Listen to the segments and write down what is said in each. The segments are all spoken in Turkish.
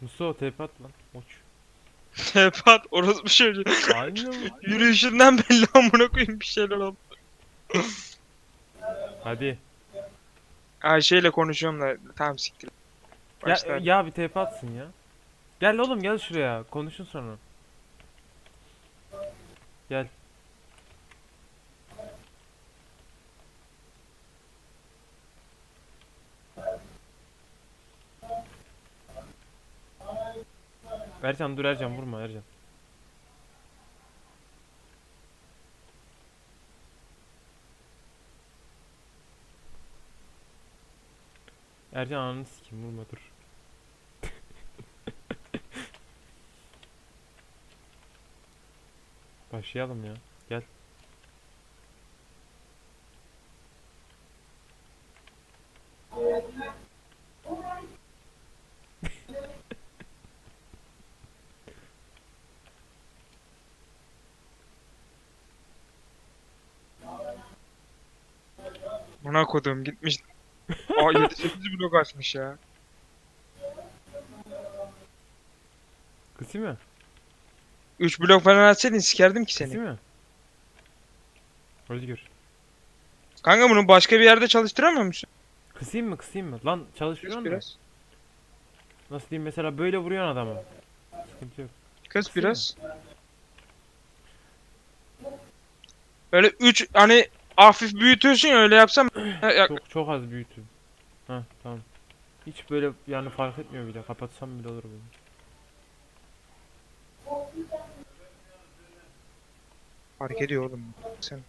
Mustafa tepe at lan. Uç. Tepat orospu çocuğu. Aynen. Yürüyüşünden belli amına koyayım bir şeyler oldu. Hadi. Ayşe'yle konuşuyorum da tamam siktir. Ya, ya bir atsın ya. Gel oğlum gel şuraya. Konuşun sonra. Gel. Ercan dur Ercan vurma Ercan. Ercan ananı sikeyim vurma dur. Başlayalım ya. Gel. Buna kodum gitmiş. Aa 7-8 blok açmış ya. Kısayım mı? 3 blok falan açsaydın sikerdim ki seni. Kısayım mı? Özgür. Kanka bunu başka bir yerde çalıştıramıyor musun? Kısayım mı kısayım mı? Lan çalışıyorsun da. biraz. Nasıl diyeyim mesela böyle vuruyorsun adamı. Sıkıntı yok. Kız Kısayım biraz. Öyle 3 hani hafif büyütüyorsun ya öyle yapsam. Ya- ya- Çok çok az büyütün. Heh tamam. Hiç böyle yani fark etmiyor bile. Kapatsam bile olur böyle. Fark ediyor oğlum. Sen.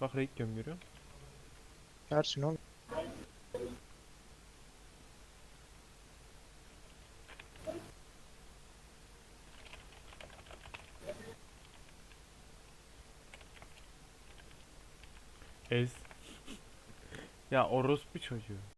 Bak renk musun? Dersin oğlum. Ez. ya orospu çocuğu.